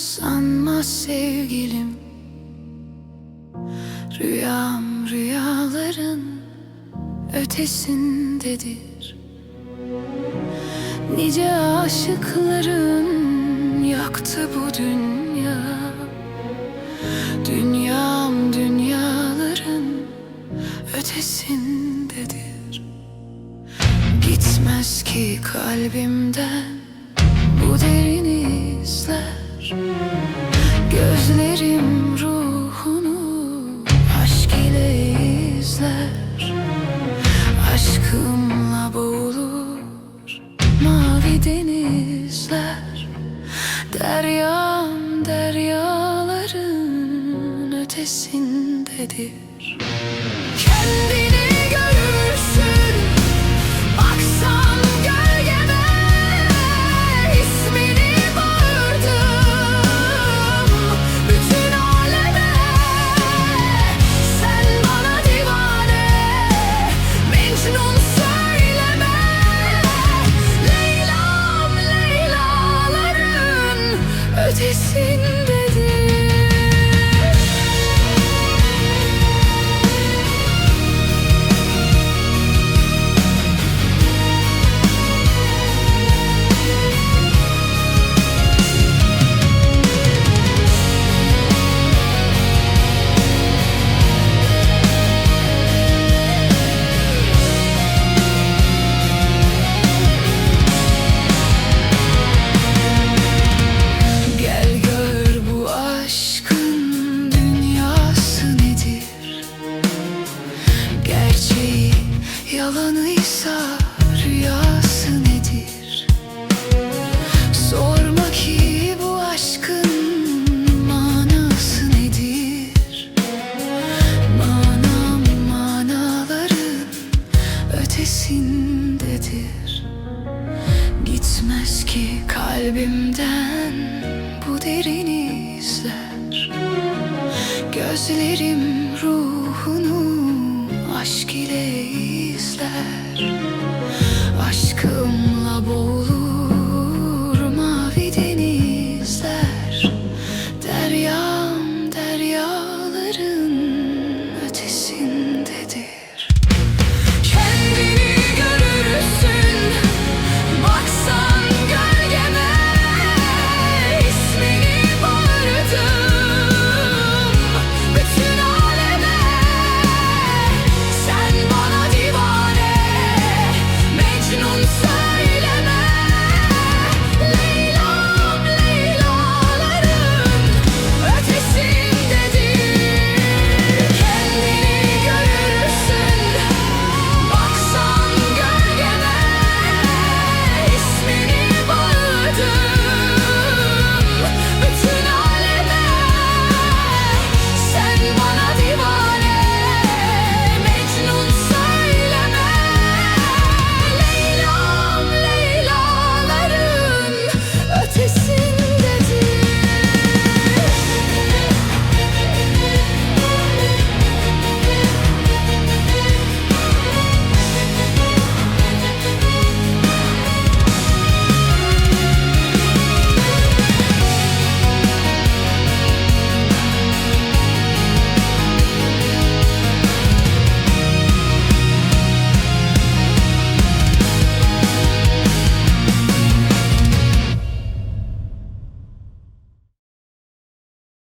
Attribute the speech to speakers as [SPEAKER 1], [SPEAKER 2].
[SPEAKER 1] sanma sevgilim. Rüyam rüyaların ötesindedir. Nice aşıkların yaktı bu dünya. Dünyam dünyaların ötesindedir. Gitmez ki kalbimden bu derin izler Gözlerim ruhunu aşk ile izler. Aşkımla boğulur mavi denizler. Deryam deryaların ötesindedir. Kendini ötesindedir yalanıysa rüyası nedir? Sorma ki bu aşkın manası nedir? Manam manaların ötesindedir. Gitmez ki kalbimden bu derin izler. Gözlerim ruhunu aşk ile Aşkımla boğulur mavi denizler. Deryam deryaların